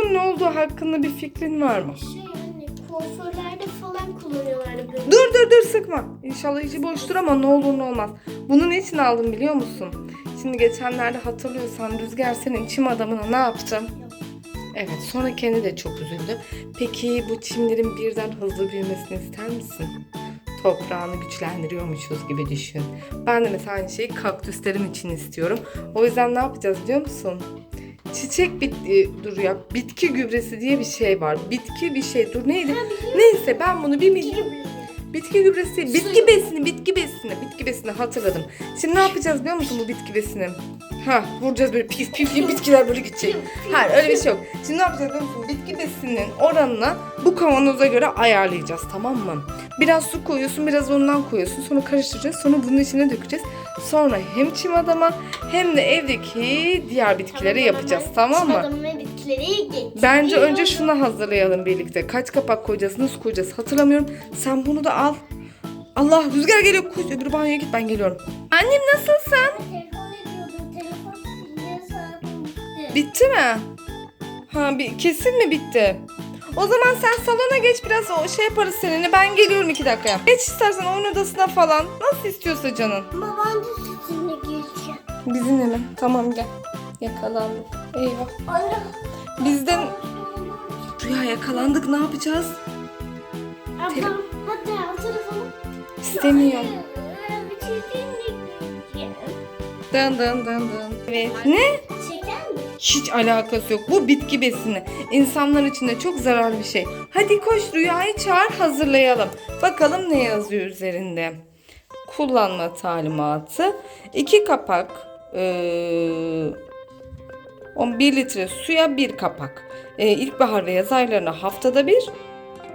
Bunun ne olduğu hakkında bir fikrin var mı? Şey hani kuaförlerde falan kullanıyorlardı böyle. Dur dur dur sıkma. İnşallah içi boştur ama ne olur ne olmaz. Bunu ne için aldım biliyor musun? Şimdi geçenlerde hatırlıyorsan Rüzgar senin çim adamına ne yaptım? Evet sonra kendi de çok üzüldü. Peki bu çimlerin birden hızlı büyümesini ister misin? Toprağını güçlendiriyormuşuz gibi düşün. Ben de mesela aynı şeyi kaktüslerim için istiyorum. O yüzden ne yapacağız biliyor musun? Çiçek bit dur ya bitki gübresi diye bir şey var. Bitki bir şey dur neydi? Neyse ben bunu bir milyon Bitki gübresi, bitki besini, bitki besini, bitki besini hatırladım. Şimdi ne yapacağız biliyor musun bu bitki besini? Ha vuracağız böyle pif pif diye bitkiler böyle gidecek. Hayır öyle bir şey yok. Şimdi ne yapacağız biliyor musun? Bitki besinin oranını bu kavanoza göre ayarlayacağız tamam mı? Biraz su koyuyorsun biraz ondan koyuyorsun sonra karıştıracağız sonra bunun içine dökeceğiz. Sonra hem çim adama hem de evdeki diğer bitkileri yapacağız tamam mı? Adamın ve bitkileri geç. Bence önce şunu hazırlayalım birlikte. Kaç kapak koyacağız, nasıl koyacağız hatırlamıyorum. Sen bunu da al. Allah rüzgar geliyor. Koş öbür banyoya git ben geliyorum. Annem nasılsın? Bitti. Mi? Ha bir, kesin mi bitti? O zaman sen salona geç biraz o şey yaparız seninle. Ben geliyorum iki dakikaya. Geç istersen oyun odasına falan. Nasıl istiyorsa canın. Ama ben de sizinle geleceğim. Bizimle mi? Tamam gel. Yakalandık. Eyvah. Anne. Bizden Rüya yakalandık ne yapacağız? Ablam hadi al telefonu. İstemiyorum. Şey. Dın dın dın dın. Evet. Ne? Hiç alakası yok. Bu bitki besini. İnsanlar için de çok zararlı bir şey. Hadi koş Rüya'yı çağır hazırlayalım. Bakalım ne yazıyor üzerinde. Kullanma talimatı. 2 kapak. Ee, 1 litre suya 1 kapak. Ee, ilkbahar ve yaz aylarına haftada bir.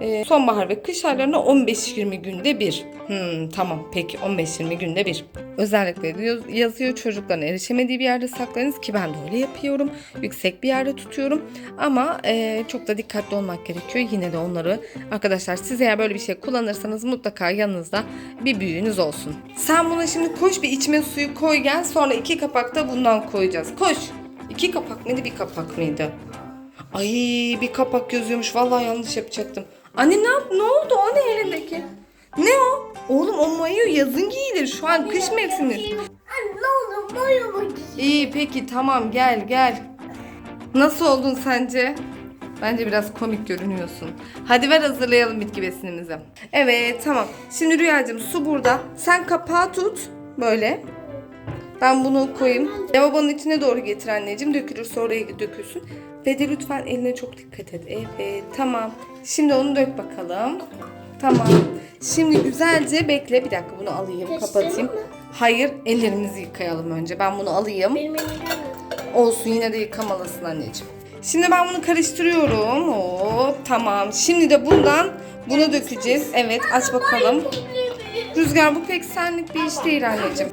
Ee, sonbahar ve kış aylarına 15-20 günde bir. Hmm, tamam peki 15-20 günde bir. Özellikle yaz- yazıyor çocukların erişemediği bir yerde saklayınız ki ben de öyle yapıyorum. Yüksek bir yerde tutuyorum. Ama e, çok da dikkatli olmak gerekiyor. Yine de onları arkadaşlar siz eğer böyle bir şey kullanırsanız mutlaka yanınızda bir büyüğünüz olsun. Sen buna şimdi koş bir içme suyu koy gel. Sonra iki kapak da bundan koyacağız. Koş. İki kapak mıydı bir kapak mıydı? Ay bir kapak yazıyormuş. Vallahi yanlış yapacaktım. Annem ne yap? Ne oldu? O ne elindeki? Ne o? Oğlum o mayo yazın giyilir. Şu an kış mevsimi. Anne ne olur boyama giy. İyi peki tamam gel gel. Nasıl oldun sence? Bence biraz komik görünüyorsun. Hadi ver hazırlayalım bitki besinimizi. Evet tamam. Şimdi Rüyacığım su burada. Sen kapağı tut. Böyle. Ben bunu koyayım. Lavabonun içine doğru getir anneciğim. Dökülürse oraya dökülsün. Ve de lütfen eline çok dikkat et. Evet tamam. Şimdi onu dök bakalım. Tamam. Şimdi güzelce bekle. Bir dakika bunu alayım. Kapatayım. Hayır ellerimizi yıkayalım önce. Ben bunu alayım. Benim elim. Olsun yine de yıkamalısın anneciğim. Şimdi ben bunu karıştırıyorum. Hop tamam. Şimdi de bundan bunu dökeceğiz. Evet aç bakalım. Rüzgar bu pek senlik bir iş değil anneciğim.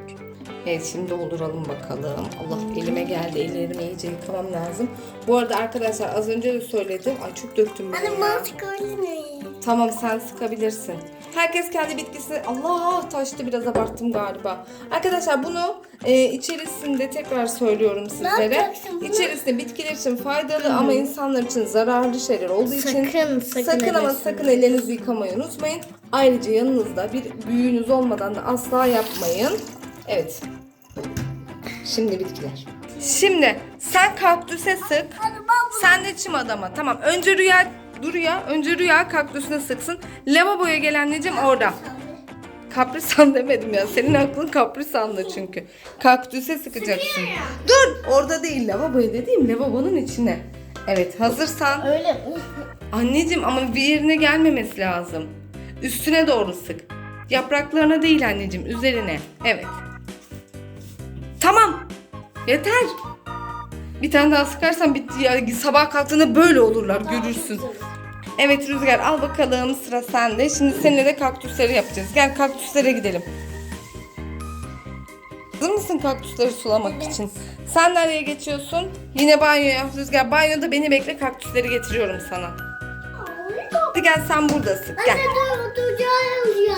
Evet şimdi dolduralım bakalım. Allah elime geldi. Ellerimi iyice yıkamam lazım. Bu arada arkadaşlar az önce de söyledim. Ay çok döktüm ben. Anne maske ne? Tamam sen sıkabilirsin. Herkes kendi bitkisi... Allah taştı biraz abarttım galiba. Arkadaşlar bunu e, içerisinde tekrar söylüyorum sizlere. İçerisinde bitkiler için faydalı ama insanlar için zararlı şeyler olduğu için Sakın, sakın sakın ama sakın ellerinizi yıkamayı unutmayın. Ayrıca yanınızda bir büyüğünüz olmadan da asla yapmayın. Evet. Şimdi bitkiler. Şimdi sen kaktüse sık. Sen de çim adama. Tamam. Önce rüya dur ya. Önce rüya kaktüsüne sıksın. Lavaboya gel anneciğim orada. Kaprisan demedim ya. Senin aklın kaprisanlı çünkü. Kaktüse sıkacaksın. Dur. Orada değil. Lavaboya dediğim lavabonun içine. Evet hazırsan. Öyle mi? Anneciğim ama bir yerine gelmemesi lazım. Üstüne doğru sık. Yapraklarına değil anneciğim üzerine. Evet. Yeter. Bir tane daha sıkarsan bitti ya. Sabah kalktığında böyle olurlar görürsün. Evet Rüzgar al bakalım sıra sende. Şimdi seninle de kaktüsleri yapacağız. Gel kaktüslere gidelim. Hazır mısın kaktüsleri sulamak için? Sen nereye geçiyorsun? Yine banyoya. Rüzgar banyoda beni bekle kaktüsleri getiriyorum sana. Hadi gel sen buradasın. Gel.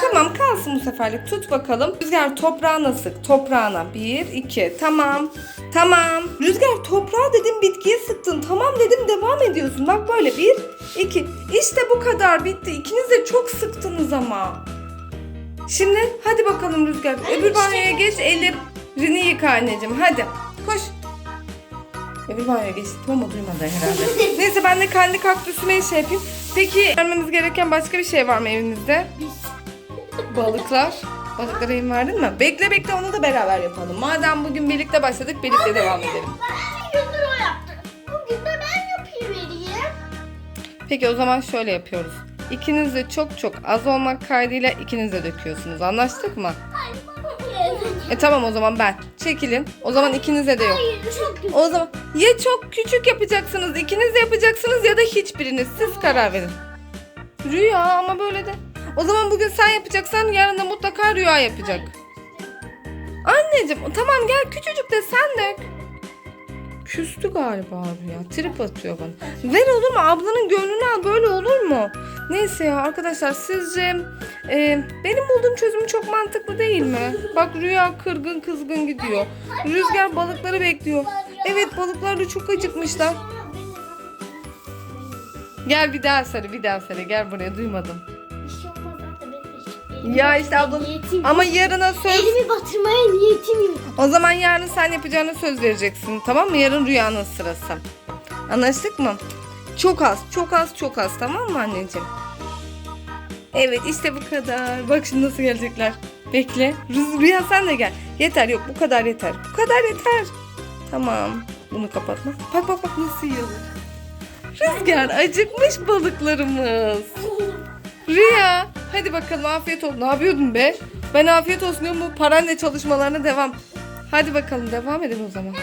Tamam kalsın bu seferlik. Tut bakalım. Rüzgar toprağına sık. Toprağına. Bir, iki. Tamam. Tamam. Rüzgar toprağa dedim bitkiye sıktın. Tamam dedim devam ediyorsun. Bak böyle. Bir, iki. İşte bu kadar bitti. İkiniz de çok sıktınız ama. Şimdi hadi bakalım Rüzgar. Öbür banyoya geç. Ellerini yıka anneciğim. Hadi. Koş. Öbür banyoya geçtim ama duymadı herhalde. Neyse ben de kendi kaktüsüme şey yapayım. Peki vermemiz gereken başka bir şey var mı evinizde? Balıklar. Balıklara yem verdin mi? Bekle bekle onu da beraber yapalım. Madem bugün birlikte başladık birlikte devam edelim. Ben gündür o yaptı. Bugün de ben yapayım vereyim. Peki o zaman şöyle yapıyoruz. İkiniz de çok çok az olmak kaydıyla ikiniz de döküyorsunuz. Anlaştık mı? Hayır bir E tamam o zaman ben. Çekilin. O zaman ikinize de yok. Hayır çok güzel. O zaman ya çok küçük yapacaksınız, ikiniz de yapacaksınız ya da hiçbiriniz. Siz karar verin. Rüya ama böyle de. O zaman bugün sen yapacaksan yarın da mutlaka Rüya yapacak. Anneciğim tamam gel küçücük de sen dök. Küstü galiba Rüya. Trip atıyor bana. Ver olur mu? Ablanın gönlünü al. Böyle olur mu? Neyse ya arkadaşlar sizce e, benim bulduğum çözüm çok mantıklı değil mi? Bak Rüya kırgın kızgın gidiyor. Rüzgar balıkları bekliyor. Evet balıklar da çok acıkmışlar. Gel bir daha sarı bir daha sarı. Gel buraya duymadım. Ya işte abla Niyetim ama yarına söz. Elimi batırmaya niyetim yok. O zaman yarın sen yapacağına söz vereceksin. Tamam mı? Yarın rüyanın sırası. Anlaştık mı? Çok az, çok az, çok az. Tamam mı anneciğim? Evet işte bu kadar. Bak şimdi nasıl gelecekler. Bekle. Rüya sen de gel. Yeter yok bu kadar yeter. Bu kadar yeter. Tamam. Bunu kapatma. Bak bak bak nasıl yiyorlar. Rüzgar acıkmış balıklarımız. Rüya hadi bakalım afiyet olsun. Ne yapıyordun be? Ben afiyet olsun diyorum bu paranla çalışmalarına devam. Hadi bakalım devam edelim o zaman.